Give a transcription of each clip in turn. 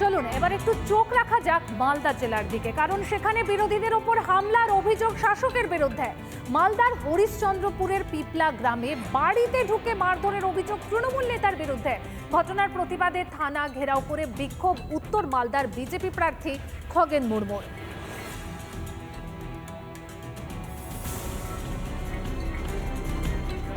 চলুন, এবার একটু চোখ রাখা যাক মালদা জেলার দিকে, কারণ সেখানে বিরোধীদের ওপর হামলার অভিযোগ শাসকের বিরুদ্ধে। মালদার হরিশ্চন্দ্রপুরের পিপলা গ্রামে বাড়িতে ঢুকে মারধরের অভিযোগ তৃণমূল নেতার বিরুদ্ধে। ঘটনার প্রতিবাদে থানা ঘেরাও করে বিক্ষোভ উত্তর মালদার বিজেপি প্রার্থী খগেন মুর্মুর।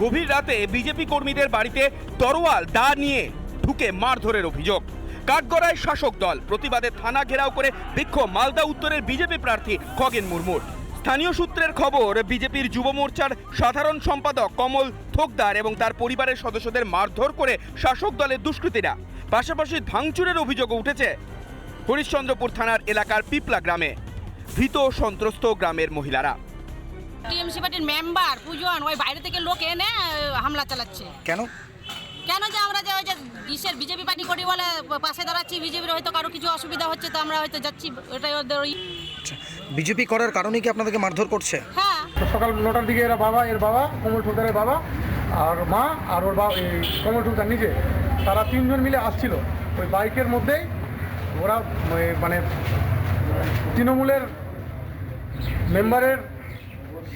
গভীর রাতে বিজেপি কর্মীদের বাড়িতে তরোয়াল, দা নিয়ে ঢুকে মারধরের অভিযোগ। কাঠগড়ায় শাসক দল। প্রতিবাদে থানা ঘেরাও করে বিক্ষোভ মালদা উত্তরের বিজেপি প্রার্থী খগেন মুর্মুর। স্থানীয় সূত্রের খবর বিজেপির যুব মোর্চার সাধারণ সম্পাদক কমল থোকদার এবং তার পরিবারের সদস্যদের মারধর করে শাসক দলের দুষ্কৃতীরা। পাশাপাশি ভাঙচুরের অভিযোগও উঠেছে হরিশ্চন্দ্রপুর থানার এলাকার পিপলা গ্রামে। ভীত সন্ত্রস্ত গ্রামের মহিলারা। টিএমসি পার্টির মেম্বার পুজন ওই বাইরে থেকে লোক এনে হামলা চালাচ্ছে। কেন? কেন যে আমরা যে ওই যে দেশের বিজেপি পার্টি করি বলে পাশে দাঁড়াচ্ছি বিজেপির হয়তো কারও কিছু অসুবিধা হচ্ছে তো আমরা হয়তো যাচ্ছি ওটাই ওদের ওই বিজেপি করার কারণে কি আপনাদেরকে মারধর করছে? হ্যাঁ। সকাল নটার দিকে এরা বাবা এর বাবা কমল ঠুকদারের বাবা আর মা আর ওর বাবা এই কমল ঠুকদার নিজে তারা তিনজন মিলে আসছিল। ওই বাইকের মধ্যেই ওরা ওই মানে তৃণমূলের মেম্বারের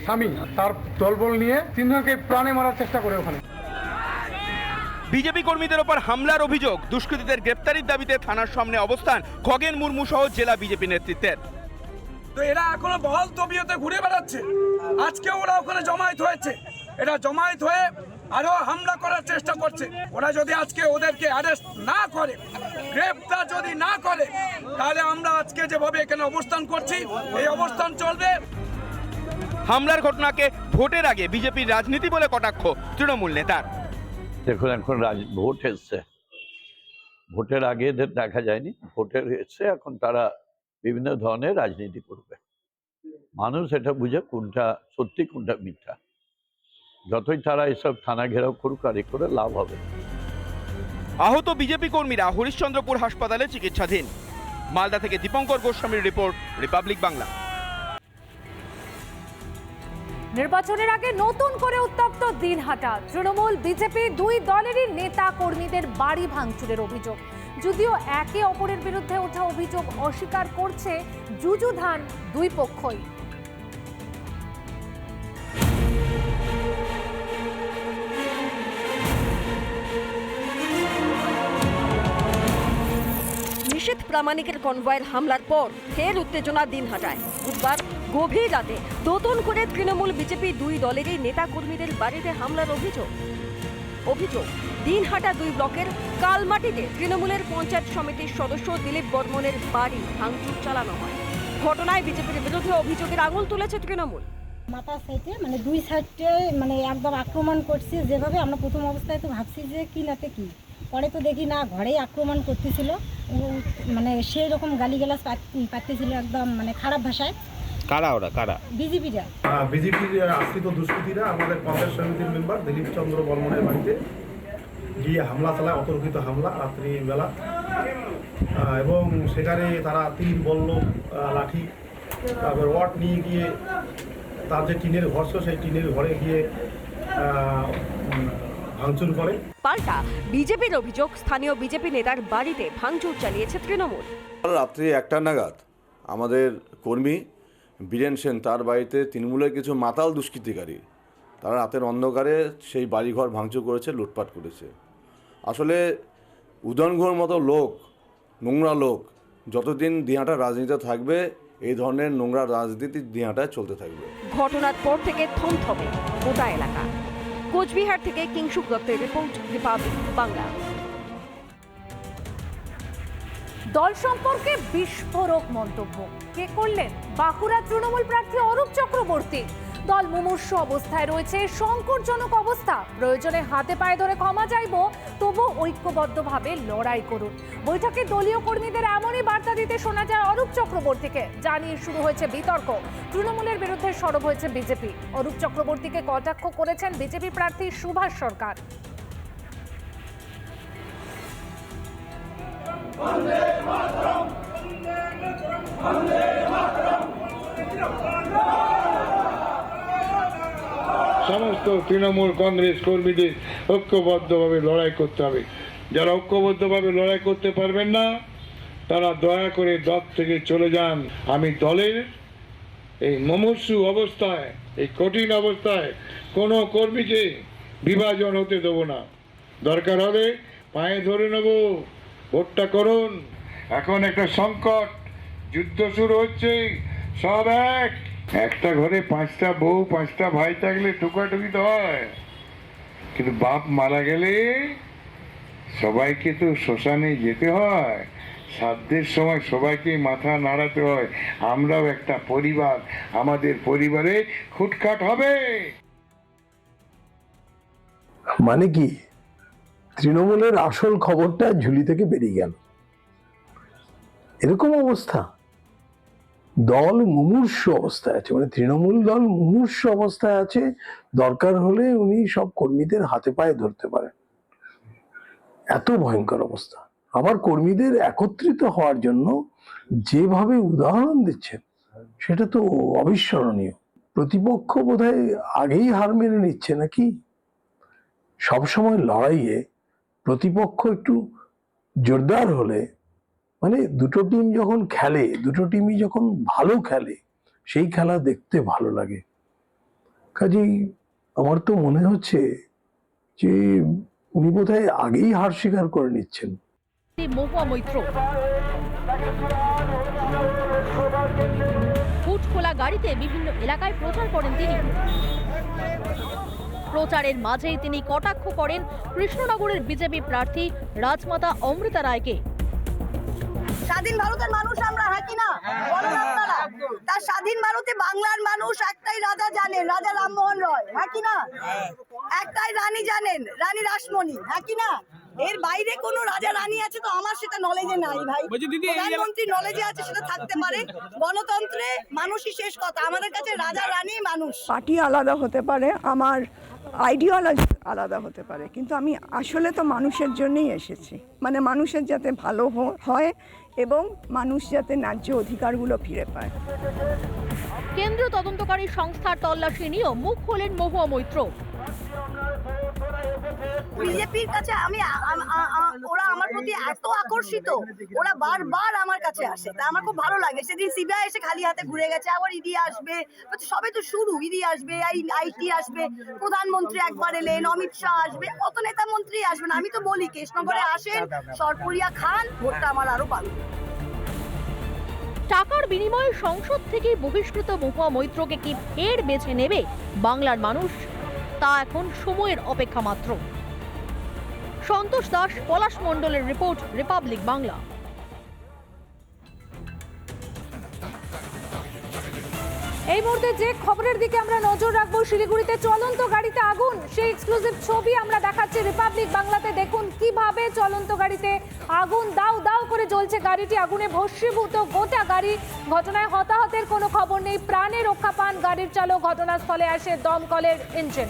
স্বামী তার দলবল নিয়ে তিনজনকে প্রাণে মারার চেষ্টা করে ওখানে। বিজেপি কর্মীদের ওপর হামলার অভিযোগ। দুষ্কৃতীদের গ্রেপ্তারির দাবিতে থানার সামনে অবস্থান খগেন মুর্মু সহ জেলা বিজেপি নেতৃত্বের। তো এরা এখনও বহল তবিয়তে ঘুরে বেড়াচ্ছে। আজকে ওরা ওখানে জমায়েত হয়েছে। এটা জমায়েত হয়ে আরও হামলা করার চেষ্টা করছে। ওরা যদি আজকে ওদেরকে অ্যারেস্ট না করে গ্রেপ্তার যদি না করে তাহলে আমরা আজকে যেভাবে এখানে অবস্থান করছি এই অবস্থান চলবে। হামলার ঘটনাকে ভোটের আগে বিজেপির রাজনীতি বলে কটাক্ষ তৃণমূল নেতার। দেখুন, এখন রাজ, ভোট এসছে। ভোটের আগে এদের দেখা যায়নি। ভোটের এসছে, এখন তারা বিভিন্ন ধরনের রাজনীতি করবে। মানুষ এটা বুঝে কোনটা সত্যি, কোনটা মিথ্যা। যতই তারা এসব থানা ঘেরাও করুক আর করে লাভ হবে আহত বিজেপি কর্মীরা হরিশ্চন্দ্রপুর হাসপাতালে চিকিৎসাধীন। মালদা থেকে দীপঙ্কর গোস্বামীর রিপোর্ট, রিপাবলিক বাংলা। নির্বাচনের আগে নতুন করে উত্তপ্ত দিনহাটা। তৃণমূল, বিজেপি দুই দলেরই নেতা কর্মীদের বাড়ি ভাঙচুরের অভিযোগ। যদিও একে অপরের বিরুদ্ধে ওঠা অভিযোগ অস্বীকার করছে যুযুধান দুই পক্ষই। নিষেধ প্রামাণিকের কনভয়ের হামলার পর ফের উত্তেজনা দিন হাঁটায়। বুধবার গভীর রাতে নতুন করে তৃণমূল বিজেপি দুই দলেরই নেতা কর্মীদের বাড়িতে হামলার অভিযোগ। অভিযোগ, দিনহাটা দুই ব্লকের কালমাটিতে তৃণমূলের পঞ্চায়েত সমিতির সদস্য দিলীপ বর্মনের বাড়ি ভাঙচুর চালানো হয়। ঘটনায় বিজেপির বিরুদ্ধে অভিযোগের আঙুল তুলেছে তৃণমূল। মাথার সাইডে মানে দুই সাইডে মানে একদম আক্রমণ করছে, যেভাবে আমরা প্রথম অবস্থায় তো ভাবছি যে কি নাতে কি। পরে তো দেখি না, ঘরেই আক্রমণ করতেছিল। মানে সেই রকম গালিগালাজ পাচ্ছিল একদম মানে খারাপ ভাষায়। কারা ওরা? কারা? বিজেপিরা। বিজেপির আশ্রিত দুষ্কৃতীরা আমাদের পঞ্চায়েত সমিতির মেম্বার দিলীপ চন্দ্র বর্মনের বাড়িতে গিয়ে হামলা চালায় অতর্কিত হামলা রাত্রিবেলা। এবং সেখানে তারা তীর বল্ল লাঠি তারপর ওয়াট নিয়ে গিয়ে তার যে টিনের ঘর ছিল সেই টিনের ঘরে গিয়ে ভাঙচুর করে। পাল্টা। বিজেপির অভিযোগ স্থানীয় বিজেপি নেতার বাড়িতে ভাঙচুর চালিয়েছে তৃণমূল। রাত্রি একটা নাগাদ আমাদের কর্মী বীরেন সেন তার বাড়িতে তৃণমূলের কিছু মাতাল দুষ্কৃতিকারী তারা রাতের অন্ধকারে সেই বাড়িঘর ভাঙচুর করেছে লুটপাট করেছে। আসলে উদয়নঘর মতো লোক নোংরা লোক যতদিন দিয়াটা রাজনীতিতে থাকবে এই ধরনের নোংরা রাজনীতি দিহাটায় চলতে থাকবে। ঘটনার পর থেকে থমথমে গোটা এলাকা। কোচবিহার থেকে কিংশুক দত্তের রিপোর্ট রিপাবলিক বাংলা। দল সম্পর্কে বিস্ফোরক মন্তব্য। কে করলেন? বাঁকুড়ার তৃণমূল প্রার্থী অরূপ চক্রবর্তী। দল মুমূর্ষ অবস্থায় রয়েছে। সংকটজনক অবস্থা। প্রয়োজনে হাতে পায়ে ধরে ক্ষমা চাইব তবু ঐক্যবদ্ধভাবে লড়াই করুন। বৈঠকে দলীয় কর্মীদের এমনই বার্তা দিতে শোনা যায় অরূপ চক্রবর্তীকে। জানিয়ে শুরু হয়েছে বিতর্ক। তৃণমূলের বিরুদ্ধে সরব হয়েছে বিজেপি। অরূপ চক্রবর্তীকে কটাক্ষ করেছেন বিজেপি প্রার্থী সুভাষ সরকার। সমস্ত তৃণমূল, কংগ্রেস কর্মীদের ঐক্যবদ্ধভাবে লড়াই করতে হবে। যারা ঐক্যবদ্ধভাবে লড়াই করতে পারবেন না, তারা দয়া করে দল থেকে চলে যান। আমি দলের এই মুমূর্ষু অবস্থায়, এই কঠিন অবস্থায় কোনো কর্মীকে বিভাজন হতে দেবো না। দরকার হবে পায়ে ধরে নেব, ভোটটা করুন। এখন একটা সংকট, যুদ্ধ শুরু হচ্ছে, সব এক। একটা ঘরে পাঁচটা বউ, পাঁচটা ভাই থাকলে টুকাটুকি তো হয়। কিন্তু বাপ মারা গেলে সবাইকে তো শ্মশানে যেতে হয়। শ্রাদ্ধের সময় সবাইকে মাথা নাড়াতে হয়। আমরাও একটা পরিবার, আমাদের পরিবারে খুটখাট হবে। মানে কি? তৃণমূলের আসল খবরটা ঝুলি থেকে বেরিয়ে গেল। এরকম অবস্থা। দল মুমূর্ষ অবস্থায় আছে মানে তৃণমূল দল মুমূর্ষ অবস্থায় আছে, দরকার হলে উনি সব কর্মীদের হাতে পায়ে ধরতে পারেন। এত ভয়ঙ্কর অবস্থা। আবার কর্মীদের একত্রিত হওয়ার জন্য যেভাবে উদাহরণ দিচ্ছেন, সেটা তো অবিস্মরণীয়। প্রতিপক্ষ বোধহয় আগেই হার মেনে নিচ্ছে নাকি? সবসময় লড়াইয়ে প্রতিপক্ষ একটু জোরদার হলে মানে দুটো টিম যখন খেলে, দুটো টিমই যখন ভালো খেলে, সেই খেলা দেখতে ভালো লাগে। কাজেই আমার তো মনে হচ্ছে যে উনি বোধহয় আগেই হার স্বীকার করে নিচ্ছেন। গাড়িতে বিভিন্ন এলাকায় প্রচার করেন তিনি। প্রচারের মাঝেই তিনি কটাক্ষ করেন কৃষ্ণনগরের বিজেপি প্রার্থী রাজমাতা অমৃতা রায়কে। স্বাধীন ভারতের মানুষ আমরা হ্যাঁ না? বলুন আপনারা। তার স্বাধীন ভারতে বাংলার মানুষ একটাই রাজা জানেন রাজা রামমোহন রয় হ্যাঁ না? একটাই রানী জানেন রানী রাসমণি হ্যাঁ না? এর বাইরে কোনো রাজা রানী আছে তো আমার সেটা নলেজে নাই ভাই। প্রধানমন্ত্রী নলেজে আছে সেটা থাকতে পারে। গণতন্ত্রে মানুষই শেষ কথা। আমাদের কাছে রাজা রানী মানুষ। পার্টি আলাদা হতে পারে আমার আইডিওলজি আলাদা হতে পারে কিন্তু আমি আসলে তো মানুষের জন্যই এসেছি। মানে মানুষের যাতে ভালো হ- হয় এবং মানুষ যাতে ন্যায্য অধিকারগুলো ফিরে পায়। কেন্দ্র তদন্তকারী সংস্থার তল্লাশি নিয়েও মুখ খোলেন মহুয়া মৈত্র। বিজেপির কাছে আমি ওরা আমার প্রতি এত আকর্ষিত ওরা বারবার আমার কাছে আসে। তা আমার খুব ভালো লাগে। সেদিন সিবিআই এসে খালি হাতে ঘুরে গেছে আবার ইডি আসবে। সবে তো শুরু ইডি আসবে আইটি আসবে প্রধানমন্ত্রী একবার এলেন অমিত শাহ আসবে কত নেতা মন্ত্রী আসবেন আমি তো বলি কৃষ্ণনগরে আসেন সরপুরিয়া খান ভোটটা আমার আরও ভালো টাকার বিনিময়ে সংসদ থেকে বহিষ্কৃত মহুয়া মৈত্রকে কি ফের বেছে নেবে বাংলার মানুষ? তা এখন সময়ের অপেক্ষা মাত্র। সন্তোষ দাস, পলাশ মন্ডলের রিপোর্ট, রিপাবলিক বাংলা। এই মুহূর্তে যে খবরের দিকে আমরা নজর রাখব শিলিগুড়িতে, চলন্ত গাড়িতে আগুন। সেই এক্সক্লুসিভ ছবি আমরা দেখাচ্ছি। রিপাবলিক বাংলাতে দেখুন কীভাবে চলন্ত গাড়িতে আগুন দাও দাও করে জ্বলছে গাড়িটি। আগুনে ভস্মীভূত গোটা গাড়ি। ঘটনায় হতাহতের কোনো খবর নেই। প্রাণে রক্ষা পান গাড়ির চালক। ঘটনাস্থলে আসে দমকলের ইঞ্জিন